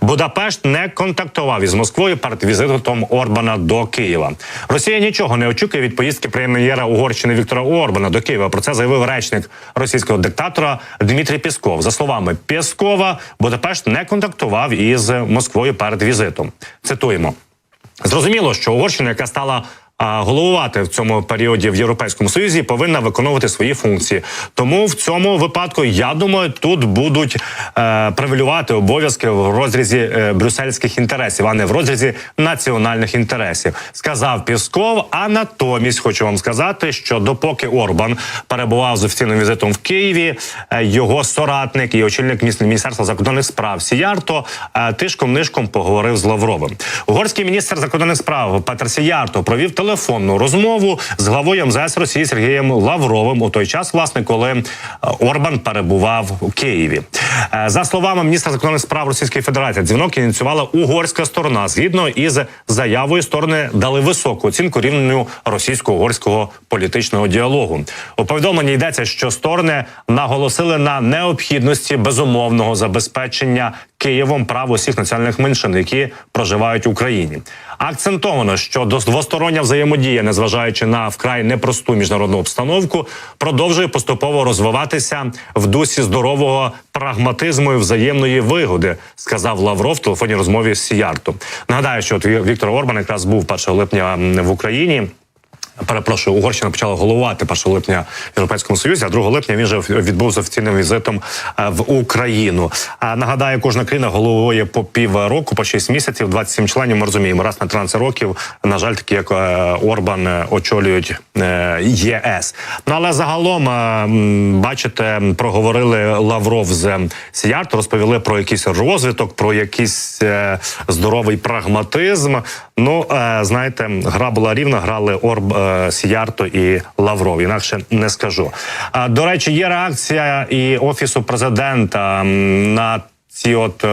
Будапешт не контактував із Москвою перед візитом Орбана до Києва. Росія нічого не очікує від поїздки прем'єра Угорщини Віктора Орбана до Києва. Про це заявив речник російського диктатора Дмитрій Пісков. За словами Пєскова, Будапешт не контактував із Москвою перед візитом. Цитуємо. Зрозуміло, що Угорщина, яка стала головувати в цьому періоді в Європейському Союзі, повинна виконувати свої функції. Тому в цьому випадку я думаю, тут будуть е, привілювати обов'язки в розрізі е, брюссельських інтересів, а не в розрізі національних інтересів, сказав Пісков. А натомість хочу вам сказати, що допоки Орбан перебував з офіційним візитом в Києві, е, його соратник і очільник міністерства закордонних справ Сіярто е, тишком нишком поговорив з Лавровим. Угорський міністр закордонних справ Петр Сіярто провів телефонну розмову з главою МЗС Росії Сергієм Лавровим у той час, власне, коли е, Орбан перебував у Києві. Е, За словами міністра закордонних справ Російської Федерації, дзвінок ініціювала угорська сторона. Згідно із заявою, сторони дали високу оцінку рівню російсько-угорського політичного діалогу. У повідомленні йдеться, що сторони наголосили на необхідності безумовного забезпечення Києвом прав усіх національних меншин, які проживають в Україні. Акцентовано, що двостороння взаємодія, незважаючи на вкрай непросту міжнародну обстановку, продовжує поступово розвиватися в дусі здорового прагматизму і взаємної вигоди, сказав Лавров в телефонній розмові з Сіярто. Нагадаю, що от Віктор Орбан якраз був 1 липня в Україні. Перепрошую, Угорщина почала головувати 1 липня в Європейському Союзі, а 2 липня він же відбув з офіційним візитом е, в Україну. А нагадаю, кожна країна головує по пів року, по 6 місяців, 27 членів. Ми розуміємо, раз на 13 років. На жаль, такі як е, Орбан е, очолюють ЄС. Ну але загалом, бачите, проговорили Лавров з Сіярто, розповіли про якийсь розвиток, про якийсь здоровий прагматизм. Ну знаєте, гра була рівна, грали Орб Сіярто і Лавров. Інакше не скажу. А до речі, є реакція і офісу президента на. Ці от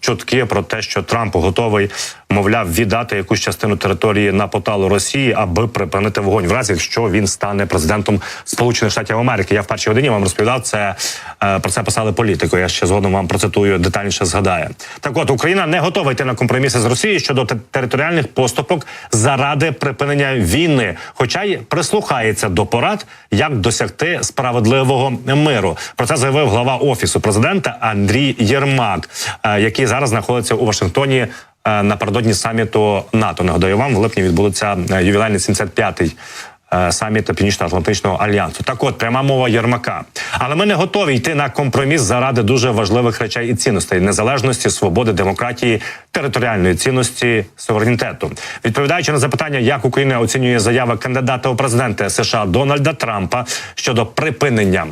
чутки про те, що Трамп готовий, мовляв, віддати якусь частину території на поталу Росії, аби припинити вогонь, в разі якщо він стане президентом Сполучених Штатів Америки. Я в першій годині вам розповідав це е, про це писали політико. Я ще згодом вам процитую детальніше. Згадаю. Так, от Україна не готова йти на компроміси з Росією щодо територіальних поступок заради припинення війни, хоча й прислухається до порад, як досягти справедливого миру. Про це заявив глава офісу президента Андрій Єрмак, е, який зараз знаходиться у Вашингтоні. Е, Напередодні саміту НАТО нагадаю вам в липні відбудеться е, ювілейний 75-й е, саміт Північно-Атлантичного альянсу. Так, от пряма мова Єрмака. Але ми не готові йти на компроміс заради дуже важливих речей і цінностей: незалежності, свободи, демократії, територіальної цінності, суверенітету. Відповідаючи на запитання, як Україна оцінює заяви кандидата у президенти США Дональда Трампа щодо припинення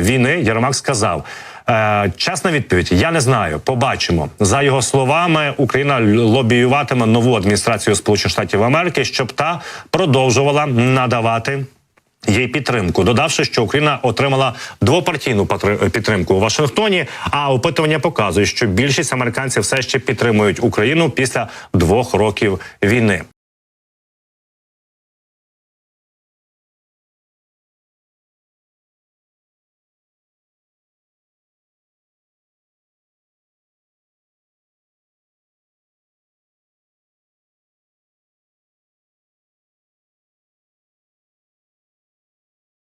війни, Єрмак сказав. Е, Чесна відповідь: я не знаю. Побачимо за його словами. Україна лобіюватиме нову адміністрацію Сполучених Штатів Америки, щоб та продовжувала надавати. Їй підтримку, додавши, що Україна отримала двопартійну підтримку у Вашингтоні. А опитування показує, що більшість американців все ще підтримують Україну після двох років війни.